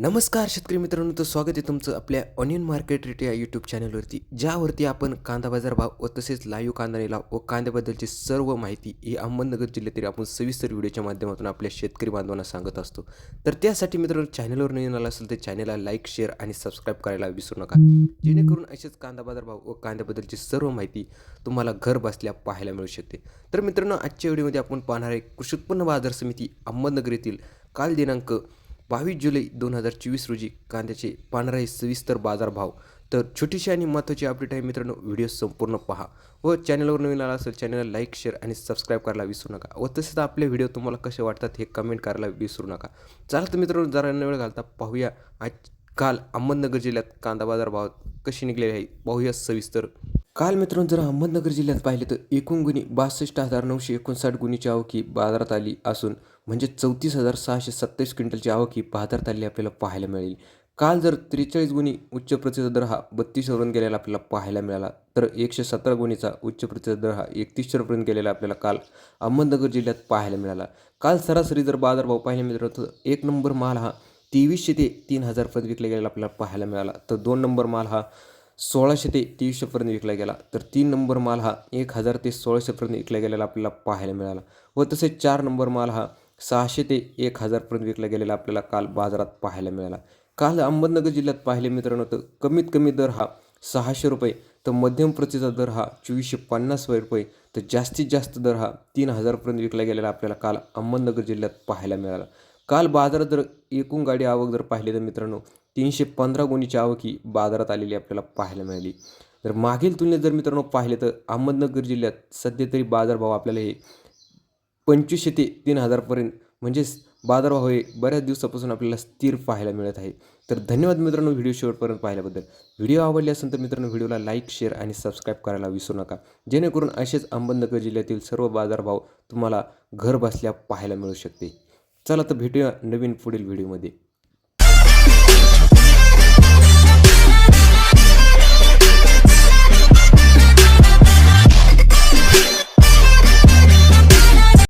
नमस्कार शेतकरी मित्रांनो तर स्वागत आहे तुमचं आपल्या ऑनियन मार्केट रेट या यूट्यूब चॅनलवरती ज्यावरती आपण कांदा बाजार भाव व तसेच लाईव्ह कांदा लिलाव व कांद्याबद्दलची सर्व माहिती ही अहमदनगर जिल्ह्यातील आपण सविस्तर व्हिडिओच्या माध्यमातून आपल्या शेतकरी बांधवांना सांगत असतो. तर त्यासाठी मित्रांनो चॅनलवर नवीन आला असेल तर चॅनलला लाईक शेअर आणि सबस्क्राईब करायला विसरू नका. जेणेकरून असेच कांदा बाजार भाव व कांद्याबद्दलची सर्व माहिती तुम्हाला घर बसल्या पाहायला मिळू शकते. तर मित्रांनो आजच्या व्हिडिओमध्ये आपण पाहणार आहे कृषी उत्पन्न बाजार समिती अहमदनगर येथील काल दिनांक बावीस जुलै दोन हजार चोवीस रोजी कांद्याचे पांढरा सविस्तर बाजारभाव. तर छोटीशी आणि महत्त्वाची अपडेट आहे मित्रांनो व्हिडिओ संपूर्ण पहा व चॅनलवर नवीन आला असेल चॅनलला लाईक शेअर आणि सबस्क्राईब करायला विसरू नका व तसेच आपले व्हिडिओ तुम्हाला कसे वाटतात हे कमेंट करायला विसरू नका. चला तर मित्रांनो जरा न वेळ घालता पाहूया. आज काल अहमदनगर जिल्ह्यात कांदा बाजार भाव कसे निघलेले आहे पाहूया सविस्तर. काल मित्रांनो जर अहमदनगर जिल्ह्यात पाहिले तर एकूण गुन्हे बासष्ट हजार नऊशे एकोणसाठ गुन्हेची आवकी बाजारात आली असून म्हणजे चौतीस हजार सहाशे सत्तावीस क्विंटलची आवकी बाजारात आली आपल्याला पाहायला मिळेल. काल जर त्रेचाळीस गुन्हे उच्च प्रतिचा दर हा बत्तीसवरून गेलेला आपल्याला पाहायला मिळाला तर एकशे सतरा गुन्हेचा उच्च प्रतिचा दर हा एकतीसशेपर्यंत गेलेला आपल्याला काल अहमदनगर जिल्ह्यात पाहायला मिळाला. काल सरासरी जर बाजारभाव पाहायला मित्रांनो तर एक नंबर माल हा तेवीसशे ते तीन हजारपर्यंत विकला गेलेला आपल्याला पाहायला मिळाला. तर दोन नंबर माल हा सोळाशे ते तेवीसशेपर्यंत विकला गेला. तर तीन नंबर माल हा एक हजार ते सोळाशेपर्यंत विकला गेलेला आपल्याला पाहायला मिळाला. व तसेच चार नंबर माल हा सहाशे ते एक हजारपर्यंत विकला गेलेला आपल्याला काल बाजारात पाहायला मिळाला. काल अहमदनगर जिल्ह्यात पाहिले मित्रांनो तर कमीत कमी दर हा सहाशे रुपये तर मध्यम प्रतीचा दर हा चोवीसशे पन्नास रुपये तर जास्तीत जास्त दर हा तीन हजारपर्यंत विकला गेलेला आपल्याला काल अहमदनगर जिल्ह्यात पाहायला मिळाला. काल बाजारात जर एकूण गाडी आवक जर पाहिली तर मित्रांनो तीनशे पंधरा गुणीची आवक ही बाजारात आलेली आपल्याला पाहायला मिळाली. तर मागील तुलनेत जर मित्रांनो पाहिले तर अहमदनगर जिल्ह्यात सध्या तरी बाजारभाव आपल्याला हे पंचवीसशे ते तीन हजारपर्यंत म्हणजेच बाजारभाव हे बऱ्याच दिवसापासून आपल्याला स्थिर पाहायला मिळत आहे. तर धन्यवाद मित्रांनो व्हिडिओ शेवटपर्यंत पाहिल्याबद्दल. व्हिडिओ आवडले असेल तर मित्रांनो व्हिडिओला लाईक शेअर आणि सबस्क्राईब करायला विसरू नका. जेणेकरून असेच अहमदनगर जिल्ह्यातील सर्व बाजारभाव तुम्हाला घर बसल्या पाहायला मिळू शकते चला तर भेटूया नवीन पुढील व्हिडिओमध्ये.